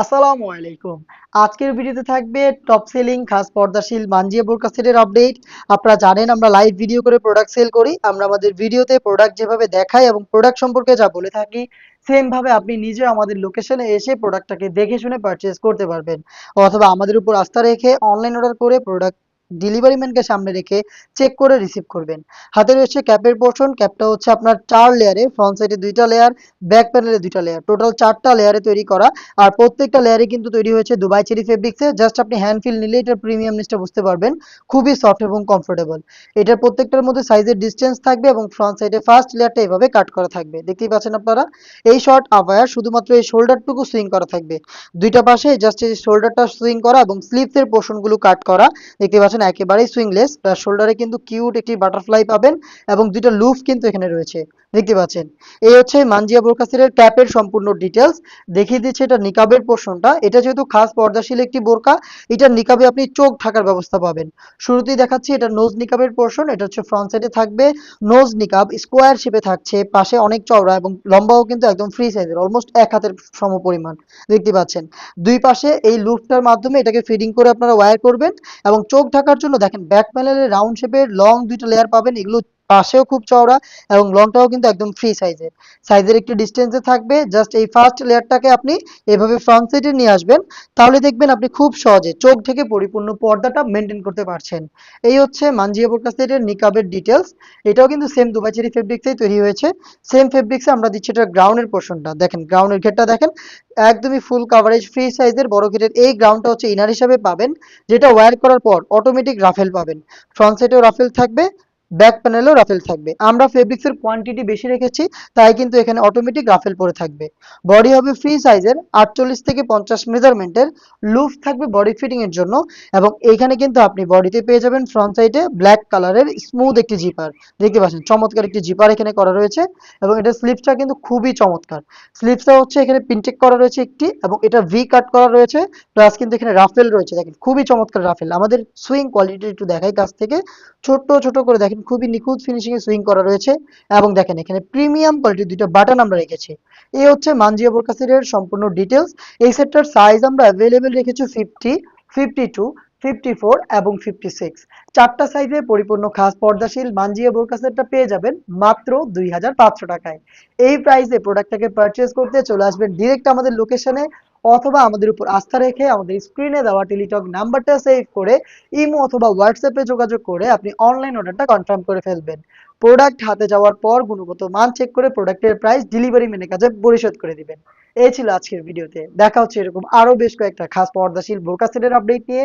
আসসালামু আলাইকুম। আজকের ভিডিওতে থাকবে টপ সেলিং খাস পর্দাশীল মানজিয়া বোরকা সেটের আপডেট আপনারা জানেন আমরা লাইভ ভিডিও করে প্রোডাক্ট সেল করি। আমরা আমাদের ভিডিওতে প্রোডাক্ট যেভাবে দেখাই এবং প্রোডাক্ট সম্পর্কে যা বলে থাকি সেম ভাবে আপনি নিজে আমাদের লোকেশনে এসে প্রোডাক্টটাকে দেখে শুনে পারচেস করতে পারবেন। অথবা আমাদের উপর আস্থা রেখে অনলাইন অর্ডার করে প্রোডাক্ট ডেলিভারি ম্যানকে সামনে রেখে চেক করে রিসিভ করবেন। হাতে রয়েছে ক্যাপের পোর্শন ক্যাপটা হচ্ছে আপনার চার লেয়ারে ফ্রন্ট সাইডে দুইটা লেয়ার ব্যাক প্যানেলে দুইটা লেয়ার টোটাল চারটা লেয়ারে তৈরি করা। আর প্রত্যেকটা লেয়ারে কিন্তু তৈরি হয়েছে দুবাই চেরি ফেব্রিক্সে জাস্ট আপনি হ্যান্ড ফিল নিলে এটার প্রিমিয়ামনেসটা বুঝতে পারবেন। খুবই সফট এবং কমফোর্টেবল এটার প্রত্যেকটার মধ্যে সাইজের ডিস্টেন্স থাকবে এবং ফ্রন্ট সাইডে ফার্স্ট লেয়ারটা এভাবে কাট করা থাকবে। দেখতেই পাচ্ছেন আপনারা? এই শর্ট আবায়ার শুধুমাত্র এই শোল্ডারটুকু সুইং করা থাকবে। দুইটা পাশে জাস্ট এই শোল্ডারটা সুইং করা এবং স্লিভসের পোর্শনগুলো কাট করা। দেখতে পাচ্ছেন একেবারেই সুইংলেস প্লাস শোল্ডারে কিন্তু কিউট একটি বাটারফ্লাই পাবেন এবং দুইটা লুফ কিন্তু এখানে রয়েছে। দেখতে পাচ্ছেন? এই হচ্ছে মানজিয়া বোরকাসের ট্যাপের সম্পূর্ণ ডিটেলস দেখিয়ে দিচ্ছে এটা নিকাবের পোর্শনটা এটা যেহেতু খাস পর্দাশীল একটি বোরকা এটা নিকাবে আপনি চোখ ঢাকার ব্যবস্থা পাবেন। শুরুতেই দেখাচ্ছি এটা নোজ নিকাবের পোর্শন এটা হচ্ছে ফ্রন্ট সাইডে থাকবে। নোজ নিকাব স্কোয়ার শেপে থাকছে, পাশে অনেক চওড়া এবং লম্বাও কিন্তু একদম ফ্রি সাইজের অলমোস্ট এক হাতের সম পরিমাণ। দেখতে পাচ্ছেন? দুই পাশে এই লুফটার মাধ্যমে এটাকে ফিডিং করে আপনারা ওয়্যার করবেন এবং চোখ ঢাকার জন্য দেখেন ব্যাক প্যানেলে রাউন্ড শেপের লং দুইটা লেয়ার পাবেন। এগুলো পাশেও খুব চওড়া এবং লংটাও কিন্তু একদম ফ্রি সাইজের সাইজের একটু ডিস্টেন্সে থাকবে জাস্ট এই ফার্স্ট লেয়ারটাকে আপনি এভাবে ফ্রন্ট সাইডে নিয়ে আসবেন, তাহলে দেখবেন আপনি খুব সহজে চোখ থেকে পরিপূর্ণ পর্দাটা মেনটেন করতে পারছেন। এই হচ্ছে মানজিয়া বোরকা নিকাবের ডিটেলস এটাও কিন্তু সেম দুবাই চেরি ফেব্রিক্সেই তৈরি হয়েছে। সেম ফেব্রিক্সে আমরা দিচ্ছি এটা গ্রাউন্ডের পোর্শনটা দেখেন গ্রাউন্ডের ঘেরটা দেখেন, একদমই ফুল কাভারেজ ফ্রি সাইজের বড় ঘেরের এই গ্রাউন্ডটা হচ্ছে ইনার হিসাবে পাবেন, যেটা ওয়্যার করার পর অটোমেটিক রাফেল পাবেন। ফ্রন্ট সাইডেও রাফেল থাকবে ব্যাক প্যানেলেও রাফেল থাকবে। আমরা ফেব্রিক্সের কোয়ান্টিটি বেশি রেখেছি, তাই কিন্তু এখানে অটোমেটিক রাফেল পরে থাকবে। বডি হবে ফ্রি সাইজের আটচল্লিশ থেকে পঞ্চাশ মেজারমেন্টের লুফ থাকবে বডি ফিটিং এর জন্য এবং এইখানে কিন্তু আপনি বডিতে পেয়ে যাবেন ফ্রন্ট সাইডে ব্ল্যাক কালারের স্মুথ একটি জিপার দেখতে পাচ্ছেন, চমৎকার একটি জিপার এখানে করা রয়েছে এবং এটা স্লিপসটা কিন্তু খুবই চমৎকার। স্লিপসটা হচ্ছে এখানে পিনটেক করা রয়েছে একটি এবং এটা ভি কাট করা রয়েছে প্লাস কিন্তু এখানে রাফেল রয়েছে। দেখেন, খুবই চমৎকার রাফেল আমাদের সুইং কোয়ালিটি একটু দেখাই কাছ থেকে। ছোট ছোট করে দেখেন খুবই নিখুঁত ফিনিশিং এ সুইং করা রয়েছে। এবং দেখেন, এখানে প্রিমিয়াম কোয়ালিটির দুটো বাটন আমরা রেখেছি। এই হচ্ছে মানজিয়া বোরকাসিরের সম্পূর্ণ ডিটেলস এই সেটটার সাইজ আমরা অ্যাভেলেবেল রেখেছি fifty fifty two fifty four এবং ফিফটি সিক্স চারটা সাইজে পরিপূর্ণ খাস পর্দাশীল মানজিয়া বোরকা সেটটা পেয়ে যাবেন মাত্র দুই হাজার পাঁচশো টাকায়। এই প্রাইসে প্রোডাক্টটাকে পারচেজ করতে চলে আসবেন ডিরেক্ট আমাদের লোকেশনে অথবা আমাদের উপর আস্থা রেখে আমাদের স্ক্রিনে দেওয়া টেলিটক নাম্বারটা সেভ করে ইমো অথবা হোয়াটসঅ্যাপে যোগাযোগ করে আপনি অনলাইন অর্ডারটা কনফার্ম করে ফেলবেন। প্রোডাক্ট হাতে যাওয়ার পর গুণগত মান চেক করে প্রোডাক্টের প্রাইস ডেলিভারি মেনে কাজে পরিশোধ করে দিবেন। এই ছিল আজকের ভিডিওতে দেখা হচ্ছে এরকম আরও বেশ কয়েকটা খাস পর্দাশীল বোরকা সেটের আপডেট নিয়ে।